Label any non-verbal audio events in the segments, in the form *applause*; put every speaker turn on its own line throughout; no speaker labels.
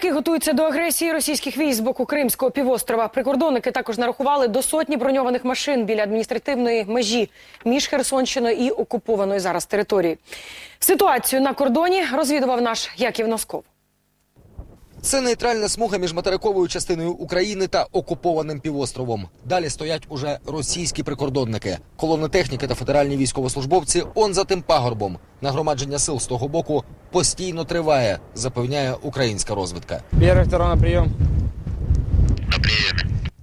Моряки готуються до агресії російських військ з боку Кримського півострова. Прикордонники також нарахували до сотні броньованих машин біля адміністративної межі між Херсонщиною і окупованою зараз територією. Ситуацію на кордоні розвідував наш Яків Носков.
Це нейтральна смуга між материковою частиною України та окупованим півостровом. Далі стоять уже російські прикордонники, колони техніки та федеральні військовослужбовці. Он за тим пагорбом. Нагромадження сил з того боку постійно триває, запевняє українська розвідка.
Первый, второй на прием.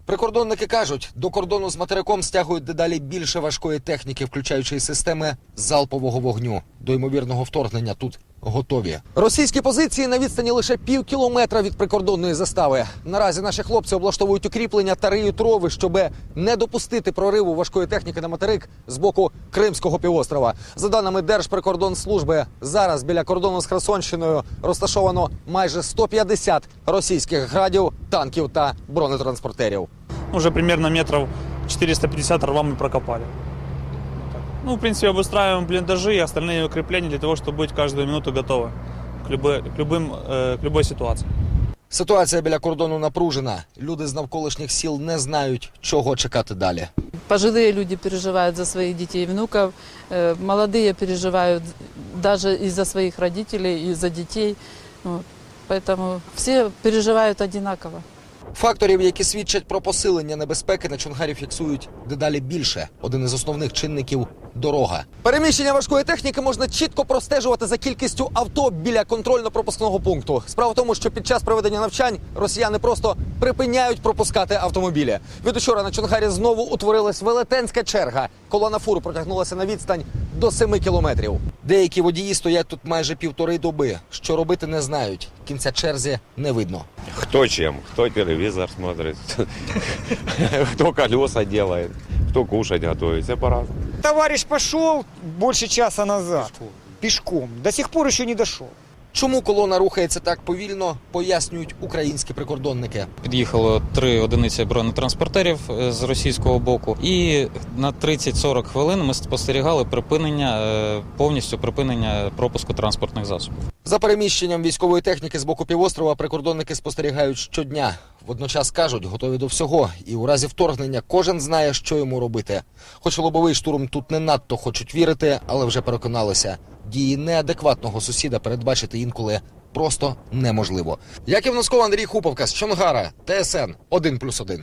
Прикордонники кажуть, до кордону з материком стягують дедалі більше важкої техніки, включаючи системи залпового вогню. До ймовірного вторгнення тут готові. Російські позиції на відстані лише пів кілометра від прикордонної застави. Наразі наші хлопці облаштовують укріплення та риють рови, щоб не допустити прориву важкої техніки на материк з боку Кримського півострова. За даними Держприкордонслужби, зараз біля кордону з Херсонщиною розташовано майже 150 російських градів, танків та бронетранспортерів.
Уже примерно метров 450 рвам мы прокопали. Так. Ну, в принципе, обустраиваем блиндажи и остальные укрепления для того, чтобы быть каждую минуту готовы к, любой, к, любым, э, к любой ситуации.
Ситуація біля кордону напружена. Люди з навколишніх сіл не знають, чого чекати далі.
Пожилые люди переживают за своих детей и внуков, э, молодые переживают даже из-за своих родителей, из-за детей. Вот. Поэтому все переживают одинаково.
Факторів, які свідчать про посилення небезпеки, на Чонгарі фіксують дедалі більше. Один із основних чинників дорога. Переміщення важкої техніки можна чітко простежувати за кількістю авто біля контрольно-пропускного пункту. Справа в тому, що під час проведення навчань росіяни просто припиняють пропускати автомобілі. Від учора на Чонгарі знову утворилась велетенська черга. Колона фур протягнулася на відстань до 7 кілометрів. Деякі водії стоять тут майже півтори доби. Що робити не знають. Кінця черзі не видно.
Кто чем, кто телевизор смотрит, *laughs* кто колеса делает, кто кушать готовит, все по-разному.
Товарищ пошел больше часа назад. Пешком. До сих пор еще не дошел.
Чому колона рухається так повільно, пояснюють українські прикордонники.
Під'їхало три одиниці бронетранспортерів е, з російського боку, і на 30-40 хвилин ми спостерігали припинення е, повністю припинення пропуску транспортних засобів.
За переміщенням військової техніки з боку півострова прикордонники спостерігають щодня. Водночас кажуть, готові до всього, і у разі вторгнення кожен знає, що йому робити. Хоч лобовий штурм тут не надто хочуть вірити, але вже переконалися. Дії неадекватного сусіда передбачити інколи просто неможливо. Як і в Носков, Андрій Хуповка з Чонгара, ТСН 1+,1.